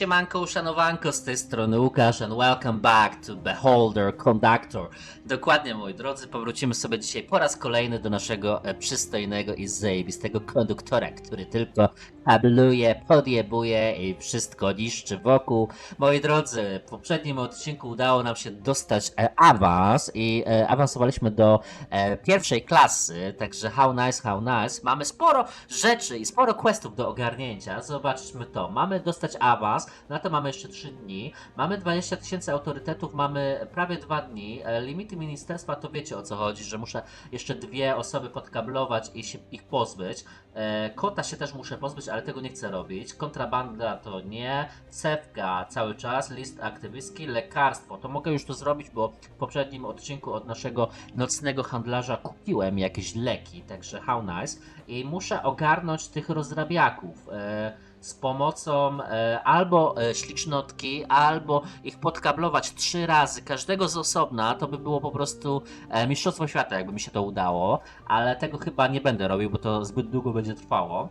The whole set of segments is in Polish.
siemanko, uszanowanko, z tej strony Łukasz and welcome back to Beholder Conductor. Dokładnie, moi drodzy, powrócimy sobie dzisiaj po raz kolejny do naszego e, przystojnego i zajebistego konduktora, który tylko kabluje, podjebuje i wszystko niszczy wokół. Moi drodzy, w poprzednim odcinku udało nam się dostać e, awans i e, awansowaliśmy do e, pierwszej klasy, także how nice, how nice. Mamy sporo rzeczy i sporo questów do ogarnięcia. Zobaczmy to. Mamy dostać awans, na to mamy jeszcze 3 dni. Mamy 20 tysięcy autorytetów, mamy prawie 2 dni. E, Limity ministerstwa to wiecie o co chodzi, że muszę jeszcze dwie osoby podkablować i się ich pozbyć. E, Kota się też muszę pozbyć, ale tego nie chcę robić. Kontrabanda to nie. Cewka cały czas. List aktywistki. Lekarstwo. To mogę już to zrobić, bo w poprzednim odcinku od naszego nocnego handlarza kupiłem jakieś leki, także how nice. I muszę ogarnąć tych rozrabiaków. E, z pomocą e, albo e, ślicznotki, albo ich podkablować trzy razy, każdego z osobna, to by było po prostu e, mistrzostwo świata, jakby mi się to udało, ale tego chyba nie będę robił, bo to zbyt długo będzie trwało.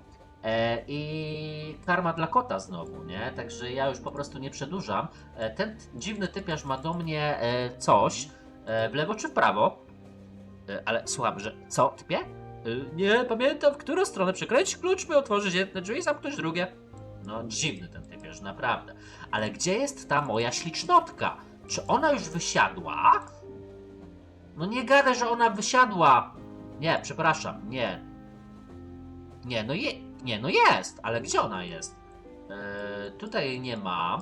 I karma dla kota znowu, nie? Także ja już po prostu nie przedłużam. Ten dziwny typiarz ma do mnie coś w lewo czy w prawo. Ale słucham, że co, typie? E, nie pamiętam, w którą stronę przekręcić klucz, by otworzyć jedne drzwi, zamknąć drugie. No, dziwny ten typiarz, naprawdę. Ale gdzie jest ta moja ślicznotka? Czy ona już wysiadła? No nie gadaj, że ona wysiadła. Nie, przepraszam, nie. Nie, no je, nie, no jest, ale gdzie ona jest? Eee, tutaj jej nie ma.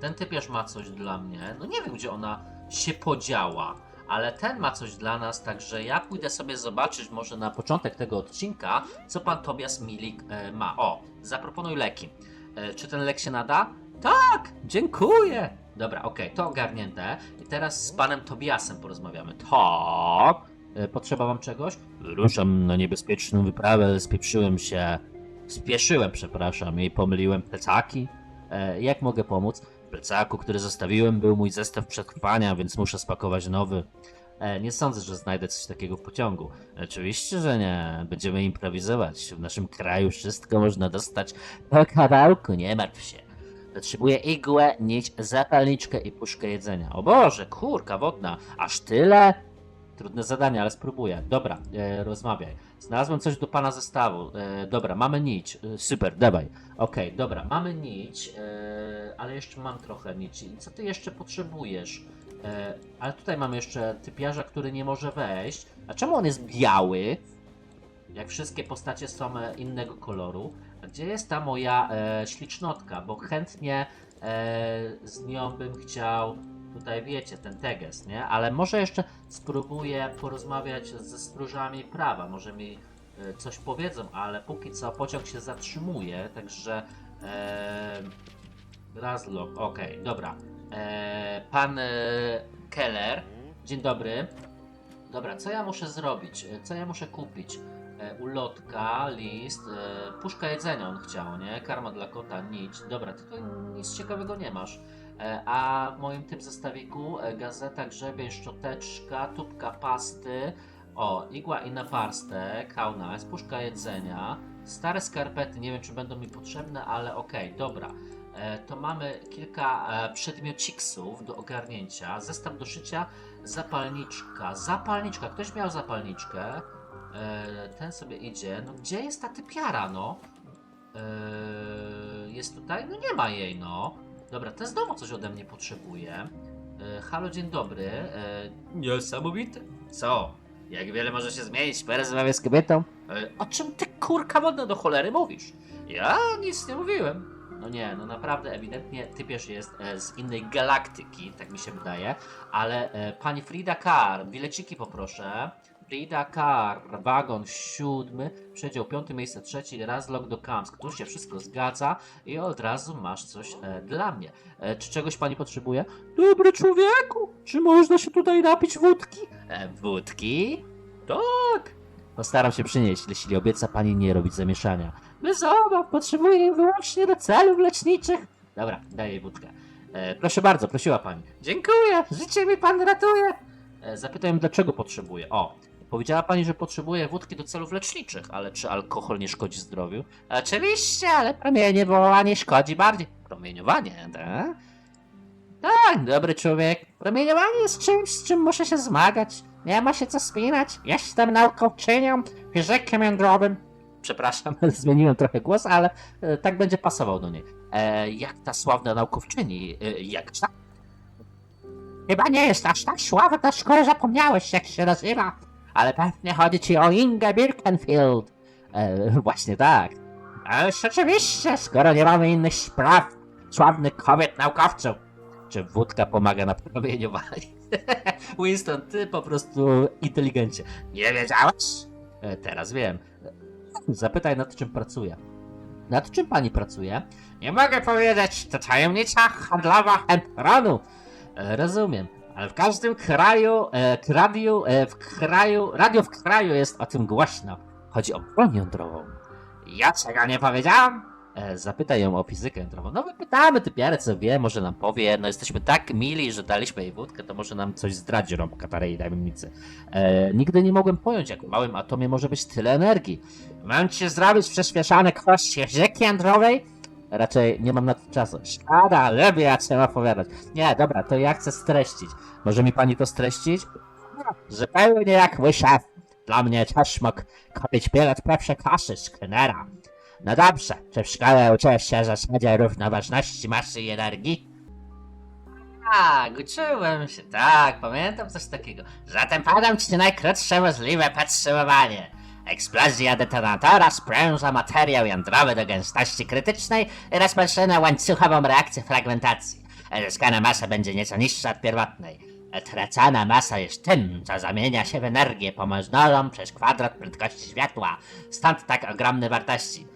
Ten typiarz ma coś dla mnie. No nie wiem, gdzie ona się podziała, ale ten ma coś dla nas, także ja pójdę sobie zobaczyć może na początek tego odcinka, co pan Tobias Milik e, ma. O, zaproponuj leki. E, czy ten lek się nada? Tak, dziękuję. Dobra, okej, to ogarnięte. I teraz z panem Tobiasem porozmawiamy. Tak. Potrzeba wam czegoś? Ruszam na niebezpieczną wyprawę, spieprzyłem się. Spieszyłem, przepraszam, i pomyliłem plecaki. Jak mogę pomóc? Plecaku, który zostawiłem, był mój zestaw przetrwania, więc muszę spakować nowy. E, nie sądzę, że znajdę coś takiego w pociągu. Oczywiście, że nie. Będziemy improwizować. W naszym kraju wszystko można dostać po kawałku, nie martw się. Potrzebuję igłę, nić, zapalniczkę i puszkę jedzenia. O Boże, kurka wodna, aż tyle? Trudne zadanie, ale spróbuję. Dobra, e, rozmawiaj. Znalazłem coś do pana zestawu. E, dobra, mamy nić. E, super, dawaj. Okej, dobra, mamy nić, e, ale jeszcze mam trochę nici. I co ty jeszcze potrzebujesz? E, ale tutaj mamy jeszcze typiarza, który nie może wejść. A czemu on jest biały? Jak wszystkie postacie są e, innego koloru. A gdzie jest ta moja e, ślicznotka? Bo chętnie e, z nią bym chciał tutaj wiecie, ten teges, nie? Ale może jeszcze spróbuję porozmawiać ze stróżami prawa, może mi e, coś powiedzą, ale póki co pociąg się zatrzymuje, także e, Razlok, okej, dobra. E, pan e, Keller, dzień dobry. Dobra, co ja muszę zrobić? E, Co ja muszę kupić? E, ulotka, list, e, puszka jedzenia on chciał, nie? Karma dla kota, nić. Dobra, ty tu nic ciekawego nie masz. E, A w moim tym zestawiku e, gazeta, grzebień, szczoteczka, tubka pasty, o, igła i naparstek, kauna, puszka jedzenia, stare skarpety, nie wiem czy będą mi potrzebne, ale okej, dobra. E, To mamy kilka przedmiociksów do ogarnięcia, zestaw do szycia, zapalniczka, zapalniczka, ktoś miał zapalniczkę, ten sobie idzie, no gdzie jest ta typiara, no? Jest tutaj? No nie ma jej, no. Dobra, ten znowu coś ode mnie potrzebuje. E, halo, dzień dobry. E, niesamowite. Co? Jak wiele może się zmienić po rozmowie z kobietą? E, o czym ty kurka wodna do cholery mówisz? Ja nic nie mówiłem. No nie, no naprawdę ewidentnie typierz jest e, z innej galaktyki, tak mi się wydaje. Ale e, pani Frida Carr, bileciki poproszę. Frida Carr, wagon siódmy, przedział piąty, miejsce trzeci, Razlok do Kamsk. Tu się wszystko zgadza i od razu masz coś e, dla mnie. E, czy czegoś pani potrzebuje? Dobry człowieku, czy można się tutaj napić wódki? E, wódki? Tak. Postaram się przynieść, jeśli obieca pani nie robić zamieszania. Bez obaw, potrzebuję jej wyłącznie do celów leczniczych. Dobra, daję wódkę. E, proszę bardzo, prosiła pani. Dziękuję, życie mi pan ratuje. E, zapytałem, dlaczego potrzebuje. O, Powiedziała pani, że potrzebuje wódki do celów leczniczych, ale czy alkohol nie szkodzi zdrowiu? Oczywiście, ale promienie wołanie szkodzi bardziej. Promieniowanie, tak? Tak, dobry człowiek. Promieniowanie jest czymś, z czym muszę się zmagać. Nie ma się co spinać. Jestem naukowczynią, fizykiem jądrowym. Przepraszam, zmieniłem trochę głos, ale e, tak będzie pasował do niej. E, jak ta sławna naukowczyni, e, jak ta? Chyba nie jest aż tak sławna, skoro zapomniałeś, jak się nazywa. Ale pewnie chodzi ci o Ingę Birkenfield. E, właśnie tak. Ależ oczywiście, skoro nie mamy innych spraw, sławnych kobiet naukowców. Czy wódka pomaga na promieniowaniu? Winston, ty po prostu inteligencie. Nie wiedziałeś? E, teraz wiem. Zapytaj nad czym pracuje. Nad czym pani pracuje? Nie mogę powiedzieć, to tajemnica handlowa Emperonu. E, rozumiem. Ale w każdym kraju, e, e, w kraju, radio w kraju jest o tym głośno. Chodzi o broń jądrową. Ja czego nie powiedziałam? E, zapytaj ją o fizykę jądrową. No my pytamy typiarę, co wie, może nam powie. No jesteśmy tak mili, że daliśmy jej wódkę, to może nam coś zdradzi rąbka tarej tajemnicy. E, nigdy nie mogłem pojąć, jak w małym atomie może być tyle energii. Mam ci zrobić przyspieszane kości fizyki jądrowej? Raczej nie mam na to czasu. Szkoda, lepiej ja chcę opowiadać. Nie, dobra, to ja chcę streścić. Może mi pani to streścić? No, zupełnie jak mój szef. Dla mnie też mógł kupić bilet pierwszej klasy z. No dobrze, czy w szkole uczyłeś się zasadzie równoważności masy i energii? Tak, uczyłem się, tak, pamiętam coś takiego. Zatem podam ci najkrótsze możliwe podsumowanie. Eksplozja detonatora spręża materiał jądrowy do gęstości krytycznej i rozpoczyna łańcuchową reakcję fragmentacji. Zyskana masa będzie nieco niższa od pierwotnej. Tracana masa jest tym, co zamienia się w energię pomnożoną przez kwadrat prędkości światła, stąd tak ogromne wartości.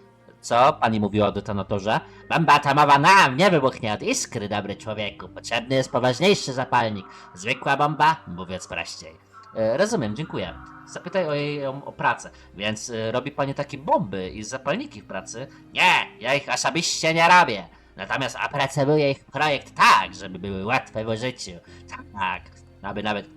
Co pani mówiła o detonatorze? Bomba atomowa nam nie wybuchnie od iskry, dobry człowieku. Potrzebny jest poważniejszy zapalnik. Zwykła bomba, mówiąc prościej. E, rozumiem, dziękuję. Zapytaj o jej o pracę. Więc e, robi pani takie bomby i zapalniki w pracy? Nie, ja ich osobiście nie robię. Natomiast opracowuję ich projekt tak, żeby były łatwe w użyciu. Tak, aby nawet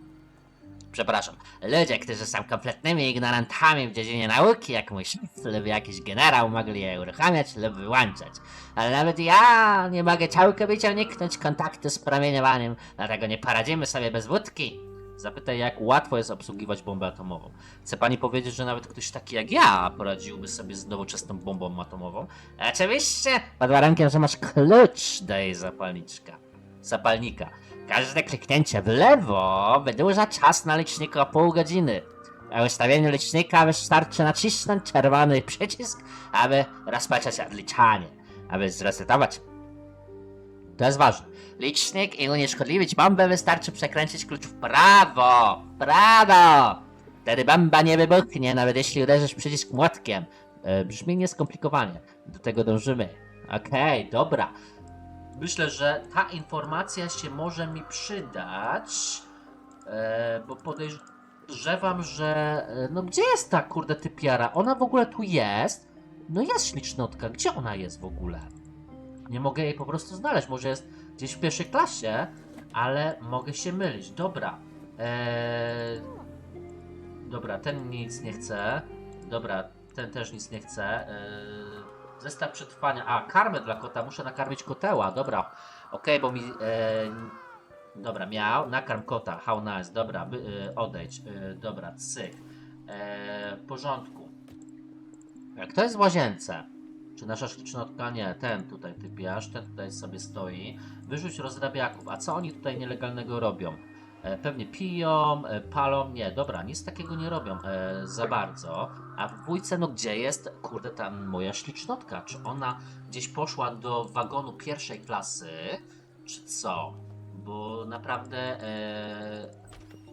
przepraszam, ludzie, którzy są kompletnymi ignorantami w dziedzinie nauki, jak mój szef lub jakiś generał, mogli je uruchamiać lub wyłączać. Ale nawet ja nie mogę całkowicie uniknąć kontaktu z promieniowaniem, dlatego nie poradzimy sobie bez wódki. Zapytaj, jak łatwo jest obsługiwać bombę atomową. Chce pani powiedzieć, że nawet ktoś taki jak ja poradziłby sobie z nowoczesną bombą atomową? Oczywiście, pod warunkiem, że masz klucz do jej zapalniczka. Zapalnika. Każde kliknięcie w lewo wydłuża czas na liczniku o pół godziny. A ustawieniu licznika wystarczy nacisnąć czerwony przycisk, aby rozpocząć odliczanie. Aby zresetować. To jest ważne. Licznik i unieszkodliwić bombę wystarczy przekręcić klucz w prawo. Prawo! Wtedy bomba nie wybuchnie, nawet jeśli uderzysz przycisk młotkiem. E, brzmi nieskomplikowanie. Do tego dążymy. Okej, dobra. Myślę, że ta informacja się może mi przydać, e, bo podejrzewam, że... E, no gdzie jest ta kurde typiara? Ona w ogóle tu jest? No jest ślicznotka, gdzie ona jest w ogóle? Nie mogę jej po prostu znaleźć, może jest gdzieś w pierwszej klasie, ale mogę się mylić. Dobra. Eee... Dobra, ten nic nie chce. Dobra, ten też nic nie chce. Eee... Zestaw przetrwania. A, karmę dla kota. Muszę nakarmić koteła. Dobra. Okej, bo mi... E, dobra, miał. Nakarm kota. How nice. Dobra, by, e, odejdź. E, dobra, cyk. E, w porządku. Jak to jest w łazience? Czy nasza ślicznotka? Nie, ten tutaj typiarz, ten tutaj sobie stoi. Wyrzuć rozrabiaków. A co oni tutaj nielegalnego robią? E, pewnie piją, e, palą. Nie, dobra, nic takiego nie robią e, za bardzo. A w dwójce, no gdzie jest, kurde, ta moja ślicznotka? Czy ona gdzieś poszła do wagonu pierwszej klasy, czy co? Bo naprawdę e,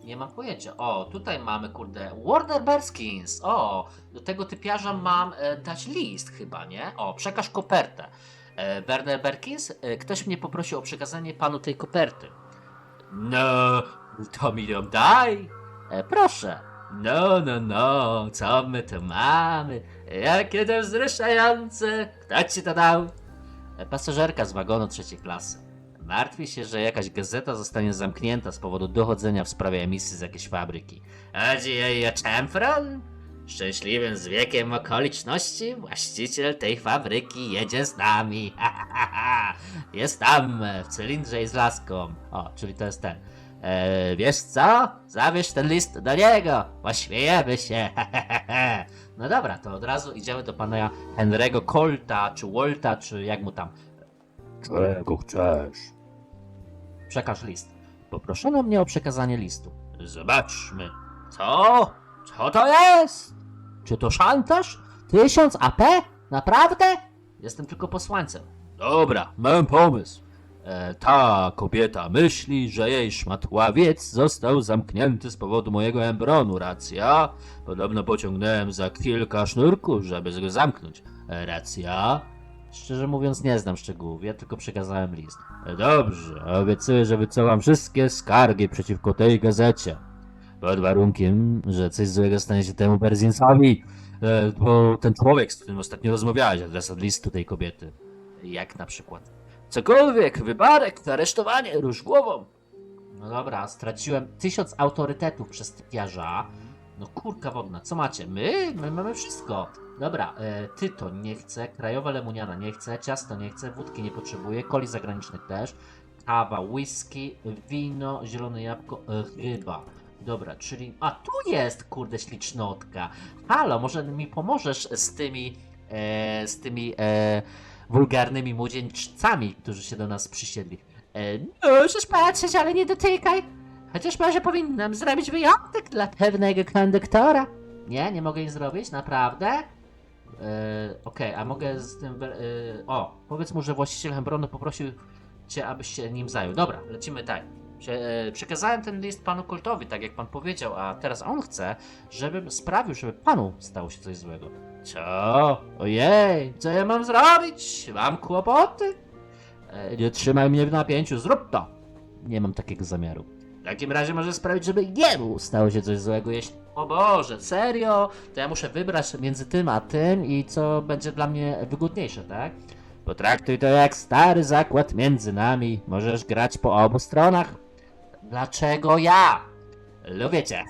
nie mam pojęcia. O, tutaj mamy, kurde, Warner Berskins. O, do tego typiarza mam e, dać list chyba, nie? O, przekaż kopertę. E, Werner Berkins, e, ktoś mnie poprosił o przekazanie panu tej koperty. No, to mi ją daj. E, proszę. No, no, no, co my tu mamy? Jakie to wzruszające! Kto ci to dał? E, pasażerka z wagonu trzeciej klasy. Martwi się, że jakaś gazeta zostanie zamknięta z powodu dochodzenia w sprawie emisji z jakiejś fabryki. Chodzi jej o Chamfron? Szczęśliwym z wiekiem okoliczności właściciel tej fabryki jedzie z nami. Jest tam, w cylindrze i z laską. O, czyli to jest ten. E, wiesz co? Zabierz ten list do niego. Pośmiejemy się. no dobra, to od razu idziemy do pana Henry'ego Colta, czy Wolta, czy jak mu tam. Czego chcesz? Przekaż list. Poproszono mnie o przekazanie listu. Zobaczmy. Co? Co to jest? Czy to szantaż? Tysiąc AP? Naprawdę? Jestem tylko posłańcem. Dobra, mam pomysł. E, ta kobieta myśli, że jej szmatławiec został zamknięty z powodu mojego embronu, racja? Podobno pociągnąłem za kilka sznurków, żeby go zamknąć. E, racja? Szczerze mówiąc nie znam szczegółów, ja tylko przekazałem list. Dobrze, obiecuję, że wycofam wszystkie skargi przeciwko tej gazecie. Pod warunkiem, że coś złego stanie się temu Berzinsowi. E, bo ten człowiek, z którym ostatnio rozmawiałeś, adres od listu tej kobiety. Jak na przykład. Cokolwiek, wypadek, aresztowanie, rusz głową. No dobra, straciłem tysiąc autorytetów przez typiarza. No kurka wodna, co macie? My? My mamy wszystko. Dobra, e, tyto nie chcę, krajowa lemoniana nie chcę, ciasto nie chcę, wódki nie potrzebuję, coli zagranicznych też, kawa, whisky, wino, zielone jabłko, e, ryba. Dobra, czyli... A, tu jest, kurde, ślicznotka. Halo, może mi pomożesz z tymi... E, z tymi... E, wulgarnymi młodzieńcami, którzy się do nas przysiedli. E, możesz patrzeć, ale nie dotykaj. Chociaż może powinnam zrobić wyjątek dla pewnego konduktora. Nie, nie mogę nic zrobić, naprawdę? E, Okej, a mogę z tym. E, o, powiedz mu, że właściciel Hembronu poprosił cię, abyś się nim zajął. Dobra, lecimy tak. Prze, przekazałem ten list panu Kultowi, tak jak pan powiedział, a teraz on chce, żebym sprawił, żeby panu stało się coś złego. Co? Ojej, co ja mam zrobić? Mam kłopoty? Nie trzymaj mnie w napięciu, zrób to! Nie mam takiego zamiaru. W takim razie może sprawić, żeby jemu stało się coś złego, jeśli... O Boże, serio? To ja muszę wybrać między tym a tym i co będzie dla mnie wygodniejsze, tak? Potraktuj to jak stary zakład między nami. Możesz grać po obu stronach. Dlaczego ja? Lubię cię.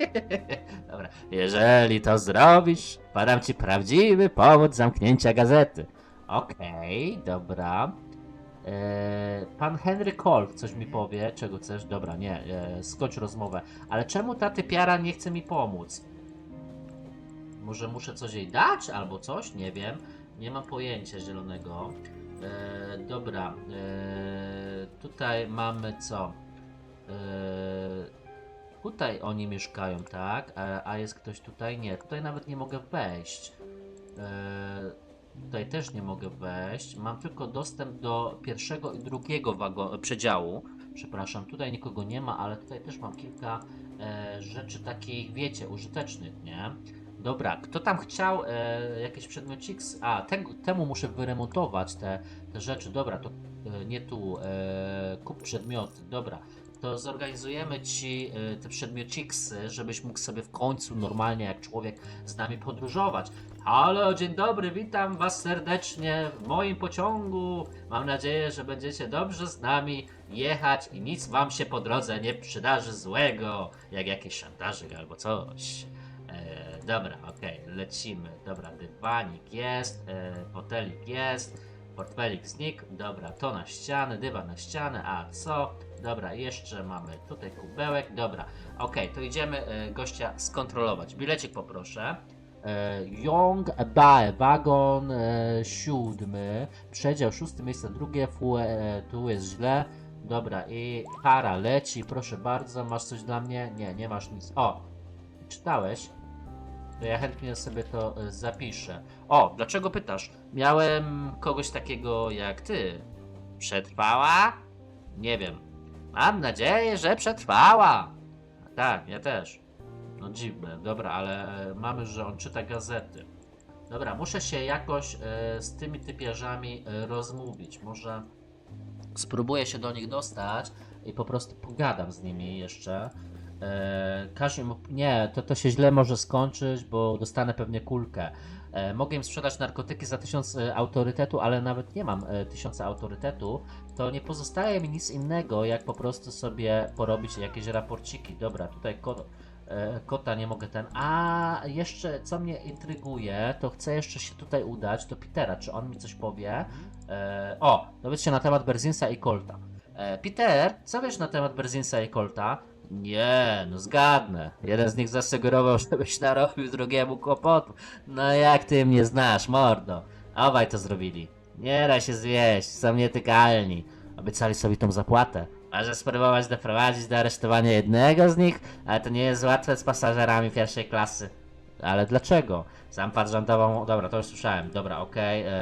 Dobra, jeżeli to zrobisz, podam ci prawdziwy powód zamknięcia gazety. Okej, dobra. Eee, pan Henry Kolf coś mi powie. Czego chcesz? Dobra, nie, e, skończ rozmowę. Ale czemu ta typiara nie chce mi pomóc? Może muszę coś jej dać albo coś? Nie wiem. Nie mam pojęcia zielonego. E, dobra, e, tutaj mamy co? E, tutaj oni mieszkają, tak? A, a jest ktoś tutaj? Nie, tutaj nawet nie mogę wejść. E, Tutaj też nie mogę wejść. Mam tylko dostęp do pierwszego i drugiego wago- przedziału. Przepraszam, tutaj nikogo nie ma, ale tutaj też mam kilka e, rzeczy takich, wiecie, użytecznych, nie? Dobra, kto tam chciał e, jakieś przedmiocik? A, tego, temu muszę wyremontować te, te rzeczy. Dobra, to e, nie tu. E, kup przedmioty. Dobra, to zorganizujemy ci e, te przedmiociksy, żebyś mógł sobie w końcu normalnie jak człowiek z nami podróżować. Halo, dzień dobry, witam was serdecznie w moim pociągu. Mam nadzieję, że będziecie dobrze z nami jechać i nic wam się po drodze nie przydarzy złego, jak jakiś szantażyk albo coś. E, dobra, okej, lecimy. Dobra, dywanik jest, e, fotelik jest, portfelik znikł. Dobra, to na ścianę, dywan na ścianę, a co? Dobra, jeszcze mamy tutaj kubełek. Dobra, okej, to idziemy e, gościa skontrolować. Bilecik poproszę. E, Young Bae, wagon e, siódmy, przedział szósty, miejsce drugie, e, tu jest źle. Dobra, i para leci, proszę bardzo, masz coś dla mnie? Nie, nie masz nic. O, czytałeś? To ja chętnie sobie to e, zapiszę. O, dlaczego pytasz? Miałem kogoś takiego jak ty. Przetrwała? Nie wiem. Mam nadzieję, że przetrwała. Tak, ja też. No dziwne, dobra, ale e, mamy, że on czyta gazety. Dobra, muszę się jakoś e, z tymi typiarzami e, rozmówić. Może spróbuję się do nich dostać i po prostu pogadam z nimi jeszcze. E, każ im, nie, to, to się źle może skończyć, bo dostanę pewnie kulkę. E, mogę im sprzedać narkotyki za 1000 e, autorytetu, ale nawet nie mam e, 1000 autorytetu, to nie pozostaje mi nic innego, jak po prostu sobie porobić jakieś raporciki. Dobra, tutaj ko e, kota nie mogę ten. A jeszcze co mnie intryguje, to chcę jeszcze się tutaj udać do Petera. Czy on mi coś powie? E, o, dowiedz się na temat Berzinsa i Colta. E, Peter, co wiesz na temat Berzinsa i Colta? Nie, no zgadnę. Jeden z nich zasugerował, żebyś narobił drugiemu kłopotu. No jak ty mnie znasz, mordo? Obaj to zrobili. Nie da się zwieść, są nietykalni. Obiecali sobie tą zapłatę. Może spróbować doprowadzić do aresztowania jednego z nich, ale to nie jest łatwe z pasażerami pierwszej klasy. Ale dlaczego? Sam pan. Dobra, to już słyszałem. Dobra, okej. Okay,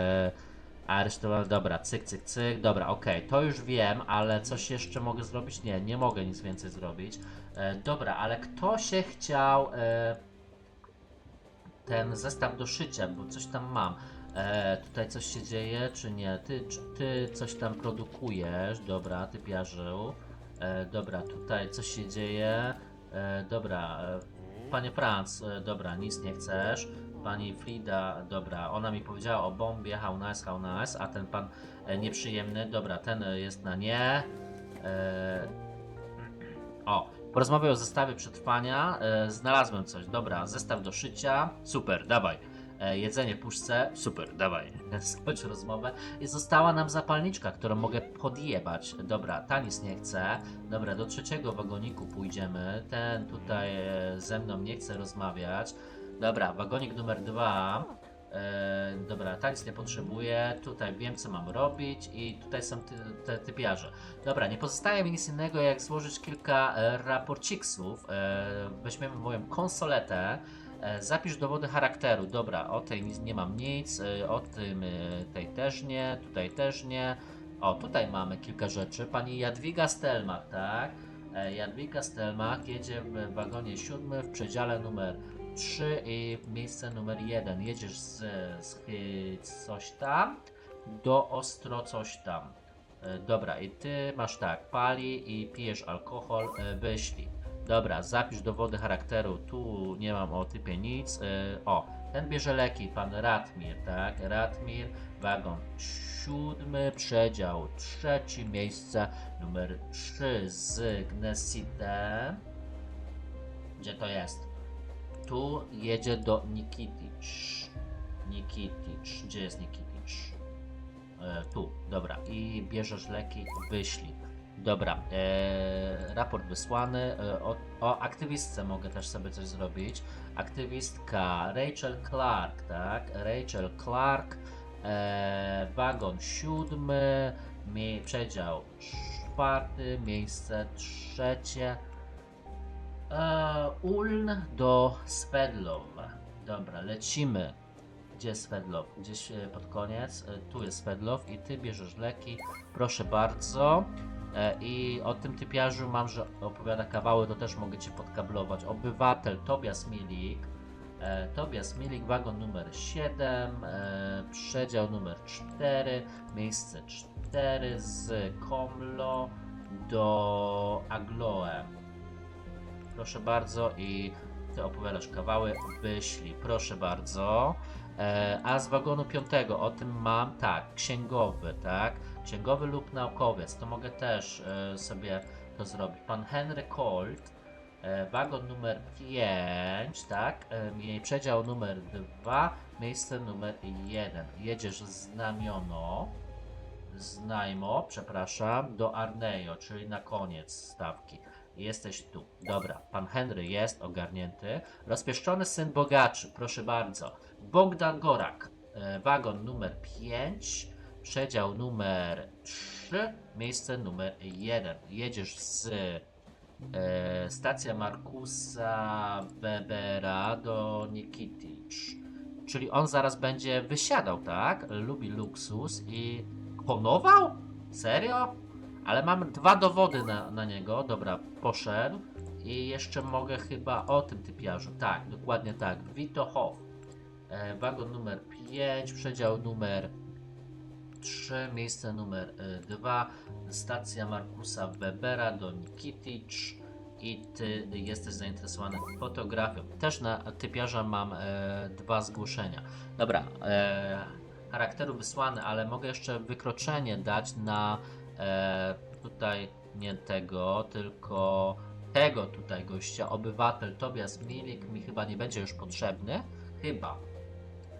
aresztował. Dobra, cyk, cyk, cyk. Dobra, okej, to już wiem, ale coś jeszcze mogę zrobić? Nie, nie mogę nic więcej zrobić. E, dobra, ale kto się chciał. E, ten zestaw do szycia, bo coś tam mam. E, tutaj coś się dzieje, czy nie? Ty, czy ty coś tam produkujesz? Dobra, ty piarzył. E, dobra, tutaj coś się dzieje. E, dobra, e, panie Franz, e, dobra, nic nie chcesz. Pani Frida, dobra, ona mi powiedziała o bombie, how nice, how nice, a ten pan e, nieprzyjemny, dobra, ten e, jest na nie. E, o, porozmawiaj o zestawie przetrwania. E, znalazłem coś. Dobra, zestaw do szycia. Super, dawaj. E, jedzenie w puszce. Super, dawaj. Skończ rozmowę. I została nam zapalniczka, którą mogę podjebać. Dobra, ta nic nie chce. Dobra, do trzeciego wagoniku pójdziemy. Ten tutaj e, ze mną nie chce rozmawiać. Dobra, wagonik numer dwa. E, dobra, ta nic nie potrzebuje. Tutaj wiem, co mam robić. I tutaj są ty, te typiarze. Dobra, nie pozostaje mi nic innego, jak złożyć kilka e, raporciksów. E, weźmiemy moją konsoletę. E, zapisz dowody charakteru. Dobra, o tej nic, nie mam nic. E, o tym e, tej też nie. Tutaj też nie. O, tutaj mamy kilka rzeczy. Pani Jadwiga Stelmach, tak? E, Jadwiga Stelmach jedzie w wagonie siódmym w przedziale numer 3 i w miejsce numer 1. Jedziesz z, z coś tam do ostro coś tam. E, Dobra, i ty masz tak, pali i pijesz alkohol, e, wyślij. Dobra, zapisz dowody charakteru, tu nie mam o typie nic. E, O, ten bierze leki, pan Ratmir, tak? Ratmir, wagon siódmy, przedział trzeci, miejsce numer 3 z Gnesitem. Gdzie to jest? Tu jedzie do Nikitic. Nikitic, gdzie jest Nikitic? E, tu, dobra. I bierzesz leki, wyślij. Dobra, e, raport wysłany. E, o, o aktywistce mogę też sobie coś zrobić. Aktywistka Rachel Clark, tak? Rachel Clark, e, wagon siódmy, mie, przedział czwarty, miejsce trzecie. E, Uln do Spedlow. Dobra, lecimy. Gdzie jest Swedlow? Gdzieś e, pod koniec. E, Tu jest Swedlow i ty bierzesz leki. Proszę bardzo. I o tym typiarzu mam, że opowiada kawały, to też mogę cię podkablować. Obywatel Tobias Milik. Tobias Milik, wagon numer 7, e, przedział numer 4, miejsce 4 z Komlo do Agloe. Proszę bardzo i ty opowiadasz kawały, wyślij, proszę bardzo. E, a z wagonu piątego, o tym mam, tak, księgowy, tak, księgowy lub naukowiec, to mogę też e, sobie to zrobić. Pan Henry Colt, e, wagon numer 5, tak, e, przedział numer 2, miejsce numer 1. Jedziesz znamiono, znajmo, przepraszam, do Arnejo, czyli na koniec stawki. Jesteś tu. Dobra, pan Henry jest ogarnięty. Rozpieszczony syn bogaczy, proszę bardzo. Bogdan Gorak, e, wagon numer 5, przedział numer 3, miejsce numer 1. Jedziesz z e, stacja Markusa Webera do Nikitic. Czyli on zaraz będzie wysiadał, tak? Lubi luksus i klonował? Serio? Ale mam dwa dowody na, na niego. Dobra, poszedł. I jeszcze mogę chyba o tym typiarzu. Tak, dokładnie tak. Vito Hoff. E, wagon numer 5, przedział numer 3, miejsce numer 2, stacja Markusa Webera do Nikitic i ty jesteś zainteresowany fotografią. Też na typiarza mam e, dwa zgłoszenia. Dobra, e, charakteru wysłany, ale mogę jeszcze wykroczenie dać na e, tutaj nie tego, tylko tego tutaj gościa, obywatel Tobias Milik mi chyba nie będzie już potrzebny. Chyba.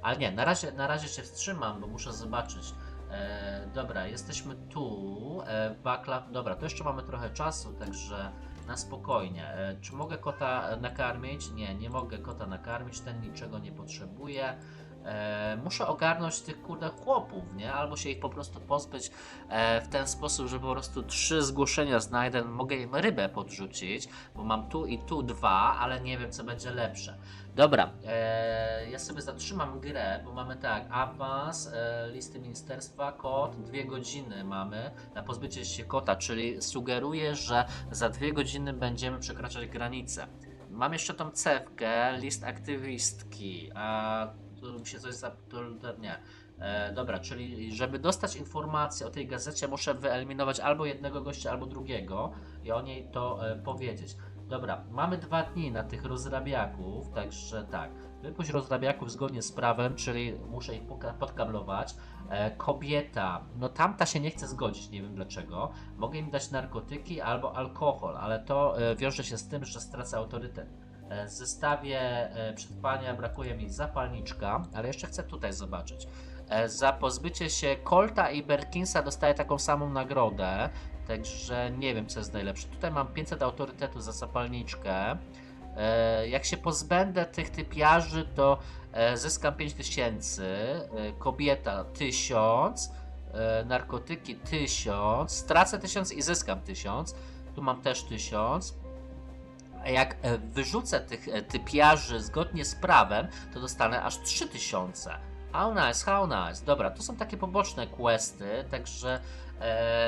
Ale nie, na razie, na razie się wstrzymam, bo muszę zobaczyć. E, dobra, jesteśmy tu. E, Baklaw. Dobra, to jeszcze mamy trochę czasu, także na spokojnie. E, czy mogę kota nakarmić? Nie, nie mogę kota nakarmić, ten niczego nie potrzebuje. E, muszę ogarnąć tych kurde chłopów, nie? Albo się ich po prostu pozbyć e, w ten sposób, że po prostu trzy zgłoszenia znajdę. Mogę im rybę podrzucić, bo mam tu i tu dwa, ale nie wiem co będzie lepsze. Dobra, e, ja sobie zatrzymam grę, bo mamy tak, awans, e, listy ministerstwa, kod, dwie godziny mamy na pozbycie się kota, czyli sugeruję, że za dwie godziny będziemy przekraczać granicę. Mam jeszcze tą cewkę, list aktywistki, tu mi się coś za... Tu, to nie. E, dobra, czyli żeby dostać informację o tej gazecie, muszę wyeliminować albo jednego gościa, albo drugiego i o niej to e, powiedzieć. Dobra, mamy dwa dni na tych rozrabiaków, także tak. Wypuść rozrabiaków zgodnie z prawem, czyli muszę ich podkablować. E, kobieta, no tamta się nie chce zgodzić, nie wiem dlaczego. Mogę im dać narkotyki albo alkohol, ale to e, wiąże się z tym, że stracę autorytet. E, w zestawie e, przetrwania brakuje mi zapalniczka, ale jeszcze chcę tutaj zobaczyć. E, za pozbycie się Colta i Berkinsa dostaję taką samą nagrodę. Także nie wiem, co jest najlepsze. Tutaj mam 500 autorytetu za zapalniczkę. Jak się pozbędę tych typiarzy, to zyskam 5000. E, kobieta 1000. E, narkotyki 1000. Stracę 1000 i zyskam 1000. Tu mam też 1000. Jak e, wyrzucę tych e, typiarzy zgodnie z prawem, to dostanę aż 3000. How nice, how nice. Dobra, to są takie poboczne questy, także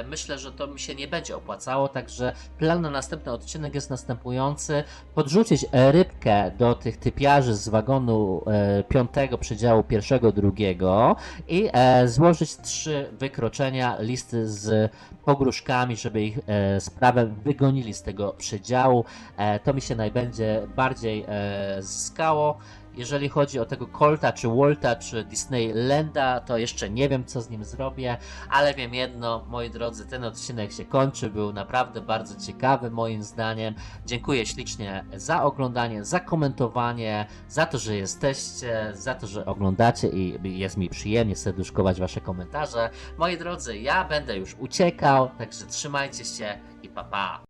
myślę, że to mi się nie będzie opłacało, także plan na następny odcinek jest następujący. Podrzucić e, rybkę do tych typiarzy z wagonu e, piątego przedziału pierwszego, drugiego i e, złożyć trzy wykroczenia, listy z pogróżkami, żeby ich e, z prawem wygonili z tego przedziału. E, to mi się najbędzie bardziej e, zyskało. Jeżeli chodzi o tego Colta, czy Walta, czy Disneylanda, to jeszcze nie wiem, co z nim zrobię, ale wiem jedno, moi drodzy, ten odcinek się kończy, był naprawdę bardzo ciekawy moim zdaniem. Dziękuję ślicznie za oglądanie, za komentowanie, za to, że jesteście, za to, że oglądacie i jest mi przyjemnie serduszkować wasze komentarze. Moi drodzy, ja będę już uciekał, także trzymajcie się i pa pa!